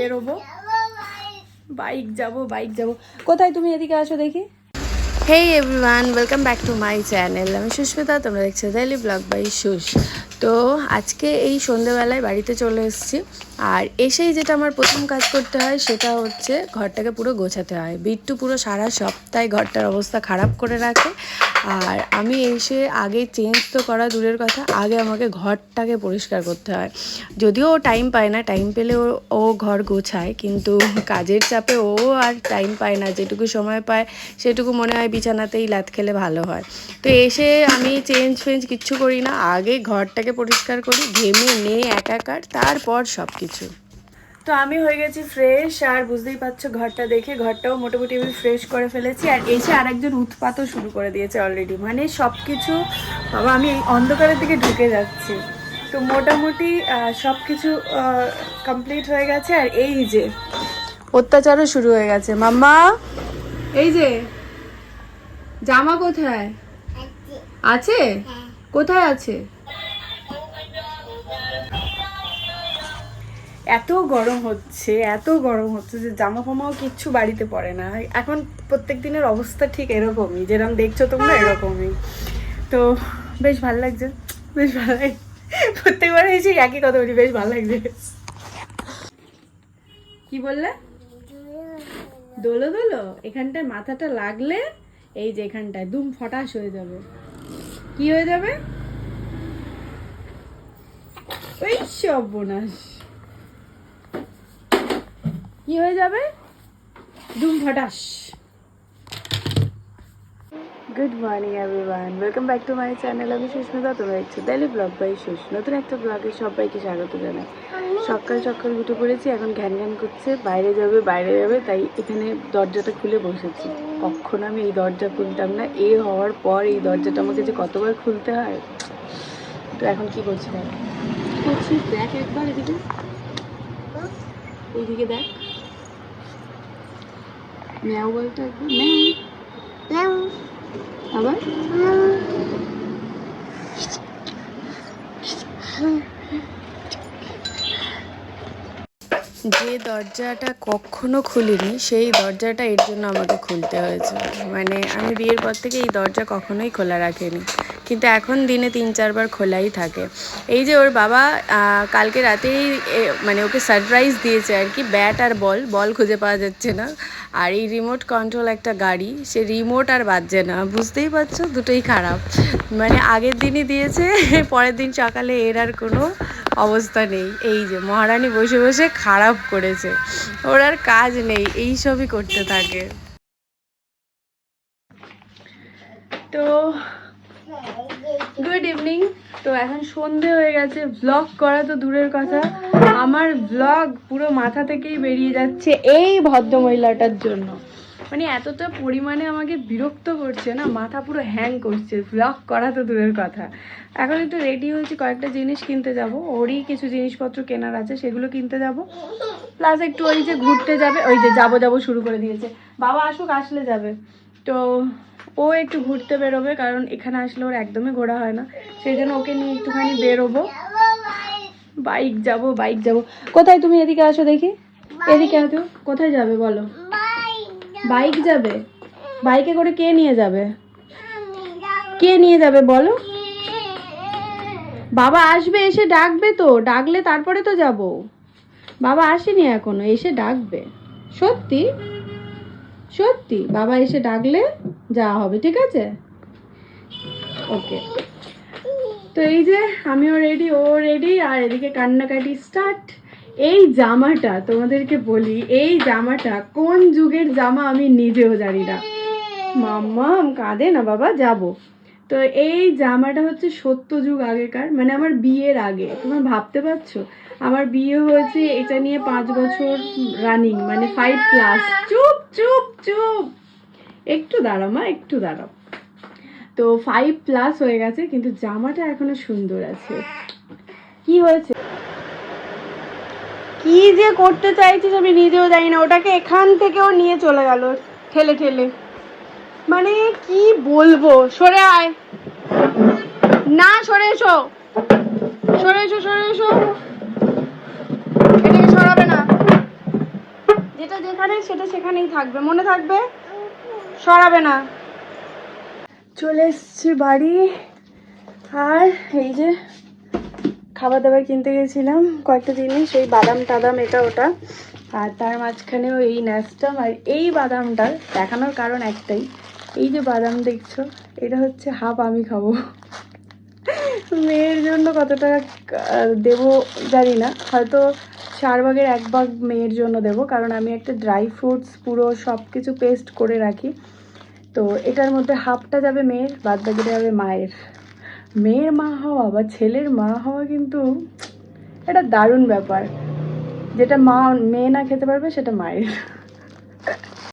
বেরোবো। বাইক যাব বাইক যাব। কোথায় তুমি এদিকে আসো দেখি? Hey everyone welcome back to my channel আমি সুস্মিতা, তোমরা দেখছ ডেলি ব্লগ বাই সুস তো আজকে এই সন্ধেবেলায় বাড়িতে চলে এসেছি। আর এসেই যেটা আমার প্রথম কাজ করতে হয়, সেটা হচ্ছে ঘরটাকে পুরো গোছাতে হয়। বিট্টু পুরো সারা সপ্তাহে ঘরটার অবস্থা খারাপ করে রাখে। আর আমি এসে আগে চেঞ্জ তো করা দূরের কথা, আগে আমাকে ঘরটাকে পরিষ্কার করতে হয়। যদিও ও টাইম পায় না টাইম পেলে ও ঘর গোছায়, কিন্তু কাজের চাপে ও আর টাইম পায় না। যেটুকু সময় পায়, সেটুকু মনে হয় বিছানাতেই লাত খেলে ভালো হয়। তো এসে আমি চেঞ্জ ফেঞ্জ কিচ্ছু করি না, আগে ঘরটাকে পরিষ্কার করি, ঘেমে নে, একাকার, তারপর সব কিছু তো আমি হয়ে গেছি ফ্রেশ আর বুঝতেই পারছ ঘরটা দেখে ঘরটাও মোটামুটি আমি ফ্রেশ করে ফেলেছি আর এসে আরেকজন উৎপাতও শুরু করে দিয়েছে অলরেডি মানে সব কিছু বাবা আমি এই অন্ধকারের দিকে ঢুকে যাচ্ছি। তো মোটামুটি সব কিছু কমপ্লিট হয়ে গেছে আর এই যে অত্যাচারও শুরু হয়ে গেছে। মাম্মা এই যে জামা কোথায়? আছে। কোথায় আছে? এত গরম হচ্ছে, এত গরম হচ্ছে যে জামা ফামাও কিচ্ছু বাড়িতে পড়ে না। এখন প্রত্যেক দিনের অবস্থা ঠিক এরকমই যেরকম দেখছ তোমরা এরকমই। তো বেশ ভালো লাগছে, বেশ ভালো লাগে প্রত্যেকবার এসে একই কথা বলি, বেশ ভালো লাগছে। কি বললে? দোলো দোলো, এখানটায় মাথাটা লাগলে এই যে এখানটায় দুম ফটাস হয়ে যাবে। কি হয়ে যাবে? ওই সব বোনাস কি হয়ে যাবে? দুম ফটাস good morning everyone welcome back to my channel আমি সুস্মিতা তোমরা দেখছ ডেলি ব্লগ বাই সুস নতুন একটা ব্লগে সবাইকে স্বাগত জানাই। সকাল সকাল উঠে পড়েছি এখন ঘ্যান ঘ্যান করছে বাইরে যাবে বাইরে যাবে তাই এখানে দরজাটা খুলে বসেছি। কখনো আমি এই দরজা খুলতাম না এ হওয়ার পর এই দরজাটা আমাকে যে কতবার খুলতে হয়। তো এখন কি করছি দেখ? করছি দেখ একবার এদিকে। এইদিকে দেখ। ম্যাও বলতো একবার ম্যাও আবার যে দরজাটা কখনো খুলিনি সেই দরজাটা এর জন্য আমাকে খুলতে হয়েছে। মানে আমি বিয়ের পর থেকে এই দরজা কখনোই খোলা রাখিনি। কিন্তু এখন দিনে তিন, চারবার খোলাই থাকে। এই যে ওর বাবা কালকে রাতেই মানে ওকে সারপ্রাইজ দিয়েছে আর কি ব্যাট আর বল বল খুঁজে পাওয়া যাচ্ছে না। আর এই রিমোট কন্ট্রোল একটা গাড়ি, সে রিমোট আর বাজছে না, বুঝতেই পারছ? দুটোই খারাপ। মানে আগের দিনই দিয়েছে, পরের দিন সকালে এর আর কোনো অবস্থা নেই। এই যে মহারানী বসে বসে খারাপ করেছে। ওর আর কাজ নেই, এই সবই করতে থাকে। তো গুড ইভিনিং তো এখন সন্ধে হয়ে গেছে ব্লগ করা তো দূরের কথা। আমার ব্লগ পুরো মাথা থেকেই বেরিয়ে যাচ্ছে এই ভদ্রমহিলাটার জন্য। মানে এতটা পরিমাণে আমাকে বিরক্ত করছে না, মাথা পুরো হ্যাং করছে ব্লগ করা তো দূরের কথা। এখন একটু রেডি হয়েছি, কয়েকটা জিনিস কিনতে যাব। ওরই কিছু জিনিসপত্র কেনার আছে, সেগুলো কিনতে যাব। প্লাস একটু ওই যে ঘুরতে যাবে, ওই যে যাব যাব শুরু করে দিয়েছে। বাবা আসুক, আসলে যাবে। তো ও একটু ঘুরতে বেরোবে, কারণ এখানে আসলে ওর একদমই ঘোরা হয় না। সেই জন্য ওকে নিয়ে একটুখানি বেরোবো। বাইক যাব বাইক যাব। কোথায় তুমি এদিকে আসো দেখি? এদিকে আসো। কোথায় যাবে বলো? বাইক যাবে? বাইকে করে কে নিয়ে যাবে? কে নিয়ে যাবে বলো? বাবা আসবে, এসে ডাকবে তো। ডাকলে তারপরে তো যাব। বাবা আসেনি এখনও, এসে ডাকবে। সত্যি? সত্যি, বাবা এসে ডাকলে যাওয়া হবে, ঠিক আছে? ওকে। তো এই যে আমিও রেডি ও রেডি আর এদিকে কান্নাকাটি স্টার্ট এই জামাটা তোমাদেরকে বলি, এই জামাটা কোন যুগের জামা আমি নিজেও জানি না। মাম্মা কাঁদে না বাবা? যাব। তো এই জামাটা হচ্ছে সত্য যুগ আগেকার মানে আমার বিয়ের আগে। তোমরা ভাবতে পারছ? আমার বিয়ে হয়েছে, এটা নিয়ে পাঁচ বছর রানিং মানে ফাইভ প্লাস চুপ চুপ চুপ। একটু দাঁড়াও মা, একটু দাঁড়াও। তো ফাইভ প্লাস হয়ে গেছে, কিন্তু জামাটা এখনও সুন্দর আছে। কি হয়েছে? কি যে করতে চাইছিস আমি নিজেও জানি না। ওটাকে এখান থেকেও নিয়ে চলে গেল, ঠেলে ঠেলে। মানে কি বলব? সরে আয়। না, সরে এসো। সরে এসো সরে এসো। এটাকে সরাবে না। যেটা যেখানে সেটা সেখানেই থাকবে। মনে থাকবে? সরাবে না। চলে এসছি বাড়ি। আর এই যে খাবার দাবার কিনতে গেছিলাম কয়েকটা জিনিস, এই বাদাম টাদাম, এটা, ওটা। আর তার মাঝখানেও এই ন্যাস্টাম আর এই বাদামটা দেখানোর কারণ একটাই। এই যে বাদাম দেখছ এটা হচ্ছে হাফ আমি খাব। মেয়ের জন্য কতটা আহ, দেবো জানি না। হয়তো চার ভাগের এক ভাগ মেয়ের জন্য দেবো কারণ আমি একটা ড্রাই ফ্রুটস পুরো সব কিছু পেস্ট করে রাখি। তো এটার মধ্যে হাফটা যাবে মেয়ের বাদ বাকিটা যাবে মায়ের। মেয়ের মা হওয়া বা ছেলের মা হওয়া কিন্তু এটা দারুণ ব্যাপার। যেটা মা মেয়ে না খেতে পারবে সেটা মায়ের।